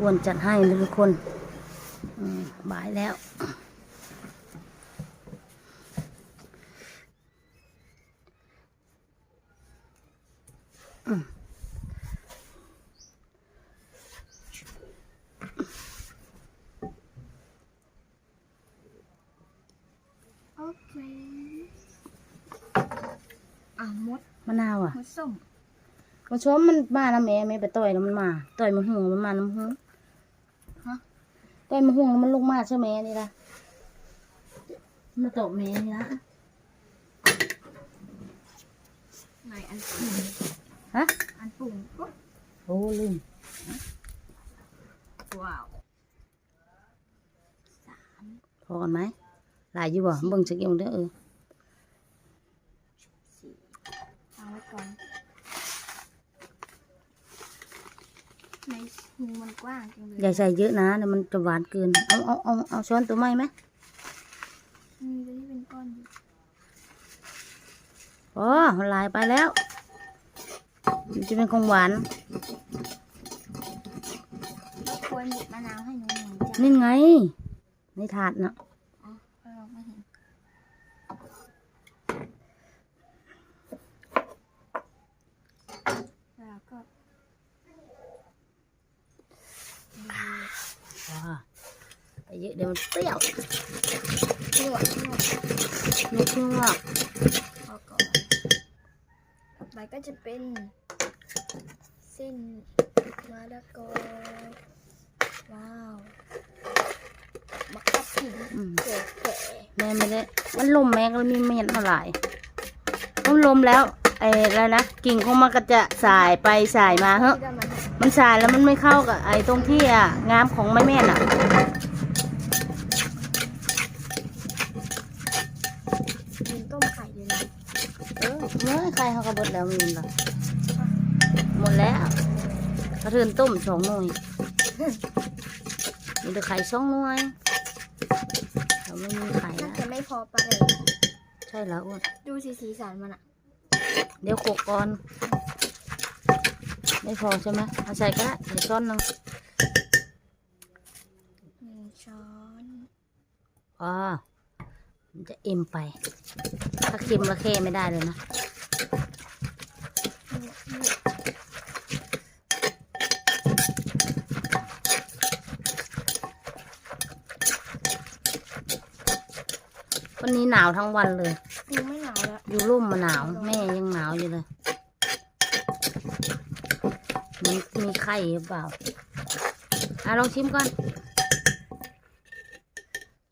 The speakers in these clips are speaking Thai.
อ้วนจัดให้เลยทุกคนอืมบ่ายแล้ว โอเค อะมดมะนาวอะ มดส้ม มันชมมันมาน้ำแม่แม่ไปต่อยแล้วมันมาต่อยมันหงมันมาน้ำหงฮะต่อยมันหงแล้วมันลงมาใช่ไหมนี่ละมาตบแม่นี่ละไหนอันปุ่งฮะอันปุ่งปุ๊บโอ้ลืมว้าวพอกันไหมหลายอยู่บ่เบิ่งสักอย่างเด้อเออ สี่เอาไว้ก่อน ในหูมันกว้างจังเลยอย่าใส่เยอะนะเดี๋ยวมันจะหวานเกิน เอาเอาเอาเอาช้อนตัวไม้ไหมมีตัวที่เป็นก้อนอยู่อ๋อมันหลายไปแล้ว มันจะเป็นของหวาน ควรหยิบมะนาวให้หนูหน่อยจ้ะนี่ไง ในถาดน่ะ อ๋อเราไม่เห็นแล้วก็ อ๋อไป เยอะเดี๋ยวมันเปรี้ยวนวดนวนุกนวกพอก่อนต่อไปก็จะเป็นเส้นมะละกอว้าวมะขับผินอืมแก่แก่แม่ไม่ได้มันลมแม่ก็มีไม่เห็นเท่าไหร่มันลมแล้วไอ้อะไรนะกิ่งของมันก็จะสายไปสายมาเฮ้ที่ได้มาทมันสายแล้วมันไม่เข้ากับไอ้ตรงที่อะงามของแม่แม่น่ะำกินต้มไข่อยู่นะ เออ เมื่อใครเขาก็เบดแล้วมีหรอหมดแล้วกระเทือนต้มสองหน่วยมีแต่ไข่สองหน่วยเราไม่มีไข่น่านะจะไม่พอปลาเลยใช่แล้วอ้วนดูสีสีสันมันอะเดี๋ยวโขกก่อน ไม่พอใช่ไหมเอาใส่ก็ได้เดี๋ยวช้อนหนึงหนึ่งช้อนอ๋อมันจะเอ็มไป ถ้าเค็มละแค่ไม่ได้เลยนะ วันนี้หนาวทั้งวันเลยยังไม่หนาวแล้วอยู่ร่มมาหนาว แม่ยังหนาวอยู่เลยมันมีไข่หรือเปล่าอะลองชิมก่อน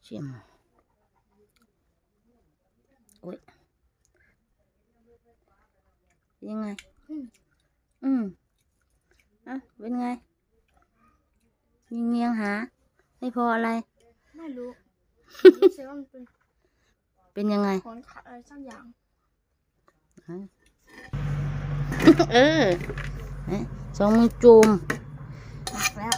ชิมโอ้ยยังไง อืมอืมอะเป็นไง ยิงเงียงหา ไม่พออะไร ไม่รู้เชื่อว่ามันเป็น เป็นยังไงของขัดอะไรสักอย่าง เออเอ๊ะสองมือจูมหนักแล้ว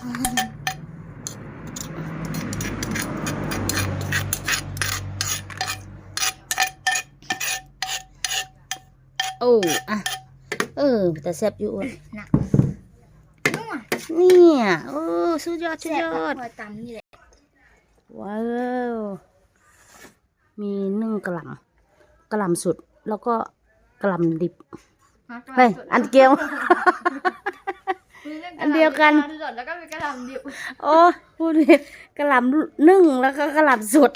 โอ้อะเออ แต่แซ่บอยู่อ้วนหนักนัวเนี่ยโอ้สุดยอดสุดแซ่บยแบอบดพอตำนี่แหละว้าว มีนึ่งกระหล่ำกระหล่ำสุดแล้วก็กระหล่ำดิบเฮ้ยอันเกียว อันเดียวกันสดแล้วก็มีกระหล่ำดิบโอ้พูดผิดกระหล่ำนึ่งแล้วก็กระหล่ำสุด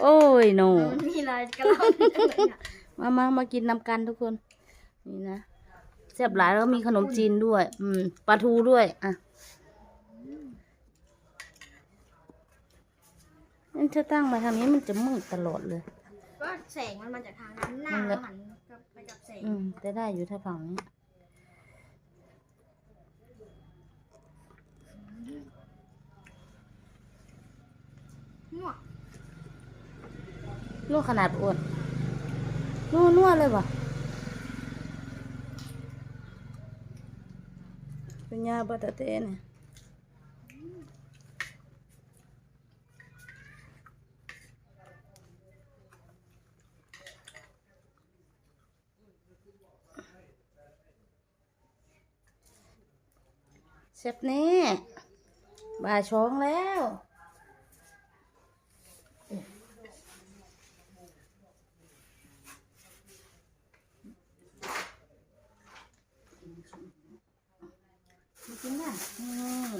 โอ้ยโนมันมีลายกระหล่ำจังเลยอะมามามากินนำกันทุกคน นี่นะแซ่บหลายแล้วก็มีขนมจีนด้วย อืมปลาทูด้วย อะ นั่นถ้าตั้งมาทางนี้มันจะมืดตลอดเลย ก็แสงมันมาจากทางนั้นหน้ามันเลเรายหันกลับไปกับแสงอืมแต่ได้อยู่ถ้าฝั่งนี้ นัวลูกขนาดอ้วนนัวนัวเลยวะเป็นยาบาตาเต้เนี่ย เสร็จแน่บ่ายช้องแล้วมากินน่ะอืม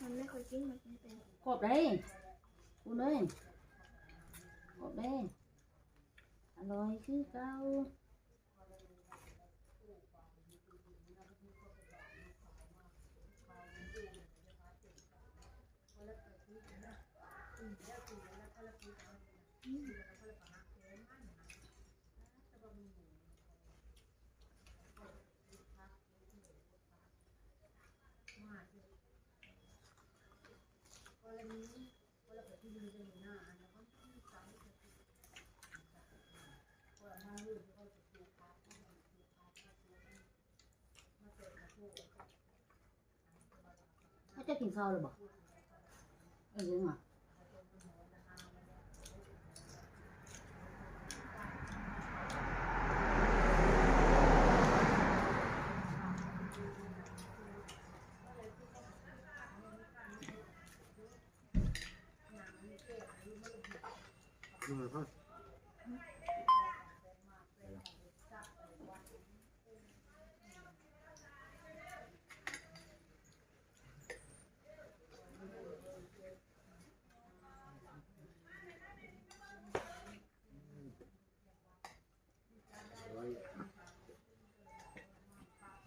มันไม่เคยกินมันกินเป็นกบเลย คุณเลยกบเลยอร่อยคือ เก่าถ้าจะกินข้าวหรือเปล่าเออยังอ่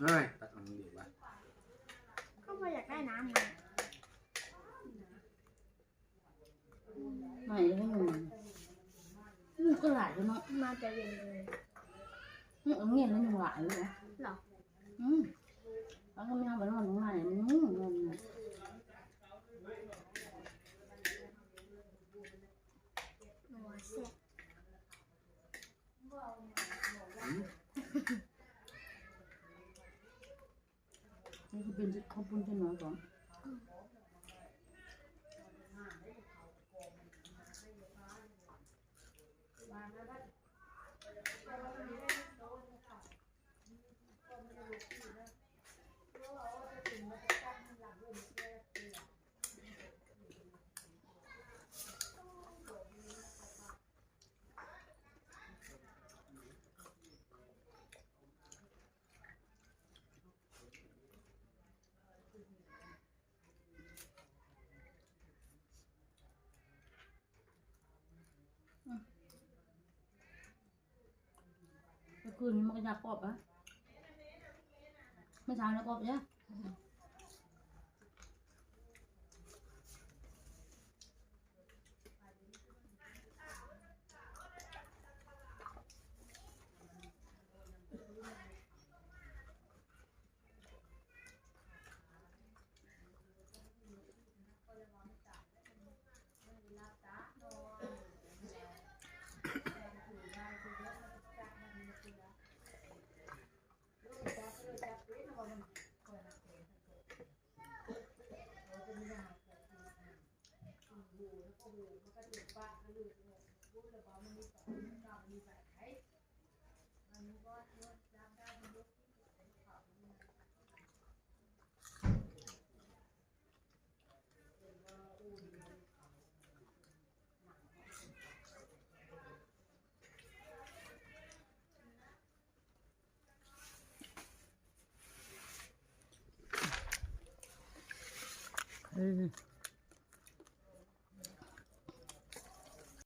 ะเฮ้ยตัดอันนี้ดีกว่าก็พออยากได้น้ำไงไม่ให้มันอืมก็หลายแล้วเนาะมาจะเย็นเลยอืมเอาเงี้ยแล้วยังหลายเลยนะเหรออืมแล้วก็ไม่เอาไปนอนตรงไหนมันนุ่มเงินน่ะ นัวแซ่บ นี่ คือก่อนข้ว คืนมัน้อยก่อนเมื่อคืนนี้ มันก็อยากกรอบอะไม่เช้าแล้วกรอบเนี่ยเออ